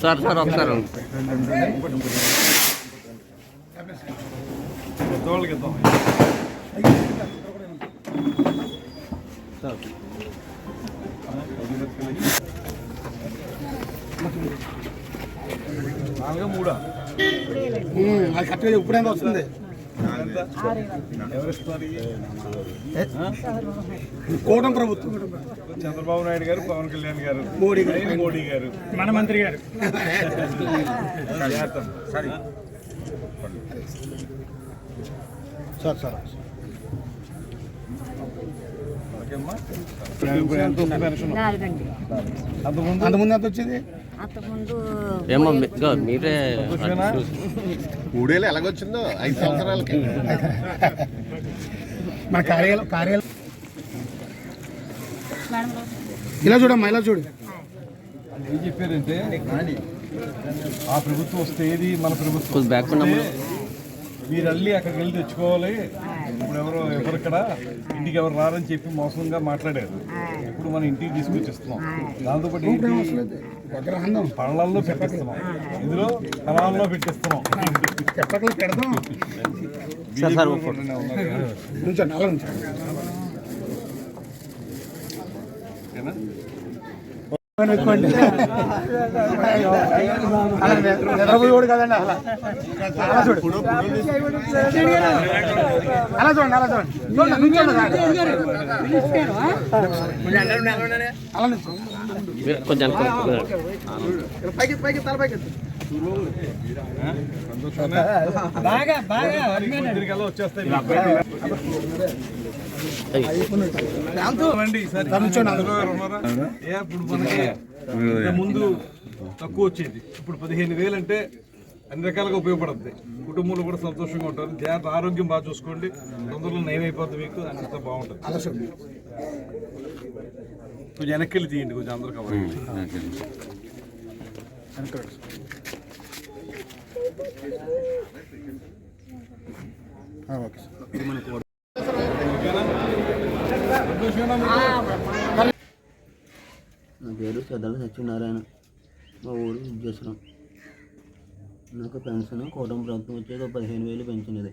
Sir sir ఒకసారి నాలుగా మూడా అది కరెక్ట్గా ఇప్పుడైనా వస్తుంది. కూటమి ప్రభుత్వం. చంద్రబాబు నాయుడు గారు పవన్ కళ్యాణ్ గారు. మోడీ గారు. మోడీ గారు. మన మంత్రి గారు. సార్. సార్ అంతకుముందు ఎంత వచ్చింది? అంతకుముందు ఏమో మీరే? మూడేళ్ళు ఎలాగొచ్చిందో? ఐదు సంవత్సరాలకి. మన కార్యాలయం కార్యాలయం ఇలా చూడమ్మా ఇలా చూడు. ఏం చెప్పారంటే ఆ ప్రభుత్వం వస్తే ఏది? మన ప్రభుత్వం కొంచెం బ్యాక్ ఉన్నాము మీరు వెళ్ళి అక్కడికి వెళ్ళి తెచ్చుకోవాలి. ఇప్పుడు ఎవరు ఎవరు ఇక్కడ ఇంటికి ఎవరు రారని చెప్పి మోసంగా మాట్లాడారు. ఇప్పుడు మన ఇంటికి తీసుకొచ్చిస్తున్నాం. దాంతోపాటు ఏంటి? విగ్రహం పళ్ళల్లో పెట్టిస్తున్నాం. ఇందులో కళాల్లో పెట్టిస్తున్నాం. నిద్రపోయేవాడు కదండి అలా. అలా చూడు. అలా చూడండి అలా చూడండి. అలా కొంచెం అనుకో పైకి పైకి తల పైకి. దీనికల్లా వచ్చేస్తాయి. ఏ, ఇప్పుడు మనకి ముందు తక్కువ వచ్చేది ఇప్పుడు పదిహేను వేలు అంటే అన్ని రకాలుగా ఉపయోగపడుతుంది కుటుంబంలో కూడా సంతోషంగా ఉంటారు జాగ్రత్త ఆరోగ్యం బాగా చూసుకోండి తొందరలో నయమైపోతుంది మీకు అంత బాగుంటుంది కొంచెం వెనక్కి వెళ్ళి తీయండి కొంచెం అందరు కవర్ ఓకే సార్ నా పేరు సదల సత్యనారాయణ. మా ఊరు విద్యాసనం నాకు పెన్షన్ కూటమి ప్రభుత్వం వచ్చాక పదిహేను వేలు పెన్షన్ ఇది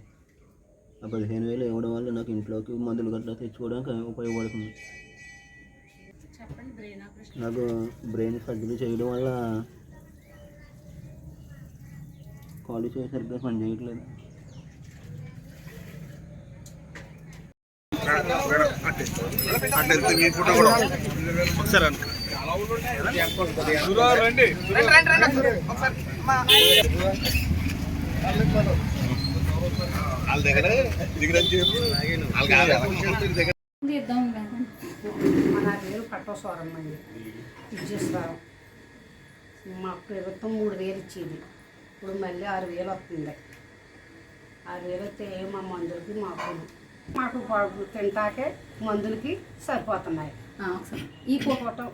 ఆ పదిహేను వేలు ఇవ్వడం వల్ల నాకు ఇంట్లోకి మందులు గట్రా తెచ్చుకోవడానికి ఉపయోగపడుతుంది? నాకు బ్రెయిన్ సర్జరీ చేయడం వల్ల కాలేజ్ సరిగ్గా పని చేయట్లేదు రండి వాళ్ళ దగ్గర దిగరని చెప్పు నా పేరు పట్టోస్వరం అండి విజయేశ్వరం ప్రభుత్వం మూడు వేలు ఇచ్చేది. ఇప్పుడు మళ్ళీ ఆరు వేలు వస్తుంది. ఆరు వేలు వస్తే మా మందులకి మాకు మాకు తింటాకే మందులకి సరిపోతున్నాయి. ఈ ఫోటో